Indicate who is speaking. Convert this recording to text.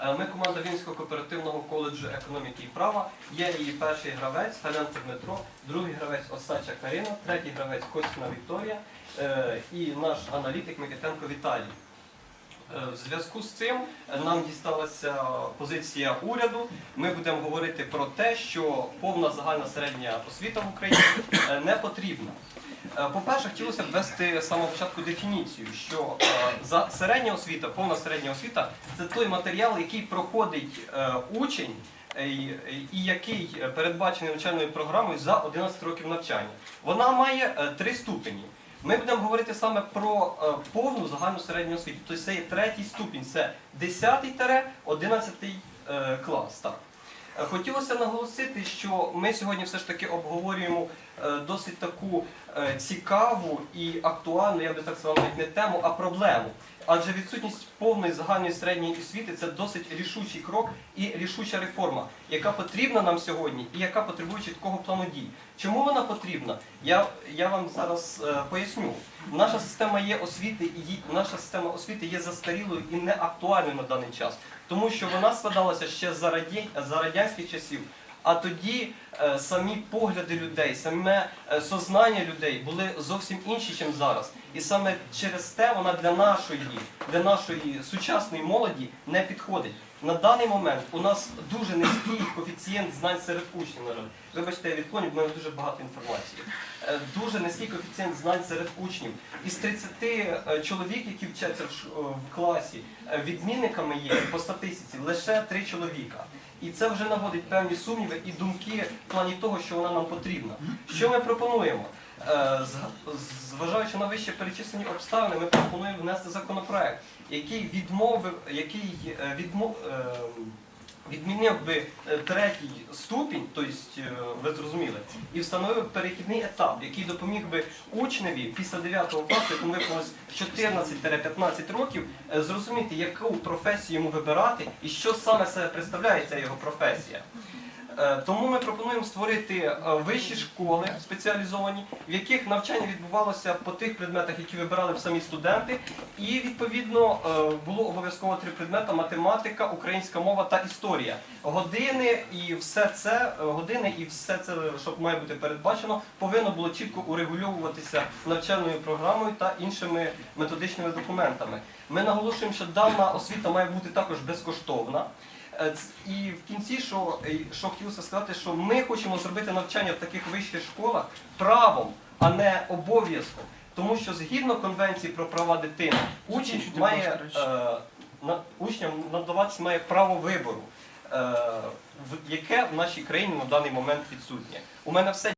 Speaker 1: Е, Ми команда Вінського кооперативного коледжу економіки і права. Є її перший гравець Галянцев Дмитро, другий гравець Осача Карина, третій гравець Костіна Вікторія е, і наш аналітик Микитенко Віталій. Е, В зв'язку з цим нам дісталася позиція уряду. Ми будемо говорити про те, що повна загальна середня освіта в Україні не потрібна. Е, По-перше, хотілося б ввести з самого початку дефініцію, що е, за середня освіта, повна середня освіта це той матеріал, який проходить е, учень. І який передбачений навчальною програмою за 11 років навчання. Вона має три ступені. Ми будемо говорити саме про повну загальну середню освіту. Тобто це є третій ступінь, це 10-11 е, клас. Так. Хотілося наголосити, що ми сьогодні все ж таки обговорюємо е, досить таку е, цікаву і актуальну, я би так сказав, навіть не тему, а проблему. Адже відсутність повної загальної середньої освіти це досить рішучий крок і рішуча реформа, яка потрібна нам сьогодні і яка потребує чіткого плану дій. Чому вона потрібна? Я, я вам зараз е, поясню. Наша система є освіти, і наша система освіти є застарілою і не актуальною на даний час, тому що вона складалася ще за, раді, за радянських часів. А тоді самі погляди людей, саме е, сознання людей були зовсім інші, ніж зараз. І саме через те вона для нашої, для нашої сучасної молоді не підходить. На даний момент у нас дуже низький коефіцієнт знань серед учнів. на жаль. Вибачте, я відклоню, в мене дуже багато інформації. Е, Дуже низький коефіцієнт знань серед учнів. Із 30 е, чоловік, які вчаться в е, класі, е, відмінниками є по статистиці лише 3 чоловіка. І це вже наводить певні сумніви і думки в плані того, що вона нам потрібна. Що ми пропонуємо? Е, Зважаючи на вище перечислені обставини, ми пропонуємо внести законопроект, який відмовив, який е, відмов, е, відмінив би третій ступінь, тобто ви зрозуміли, і встановив перехідний етап, який допоміг би учневі після 9 класу, якому виповнилось 14-15 років, зрозуміти, яку професію йому вибирати і що саме себе представляє ця його професія. Е, Тому ми пропонуємо створити е, вищі школи спеціалізовані, в яких навчання відбувалося по тих предметах, які вибирали самі студенти, і відповідно е, було обов'язково три предмети: математика, українська мова та історія. Години і все це години і все це, що має бути передбачено, повинно було чітко урегульовуватися навчальною програмою та іншими методичними документами. Ми наголошуємо, що дана освіта має бути також безкоштовна. Е, І в кінці, що, е, що хотілося сказати, що ми хочемо зробити навчання в таких вищих школах правом, а не обов'язком. Тому що згідно Конвенції про права дитини, учень має, е, учням надаватися має право вибору, е, яке в нашій країні на даний момент відсутнє. У мене все.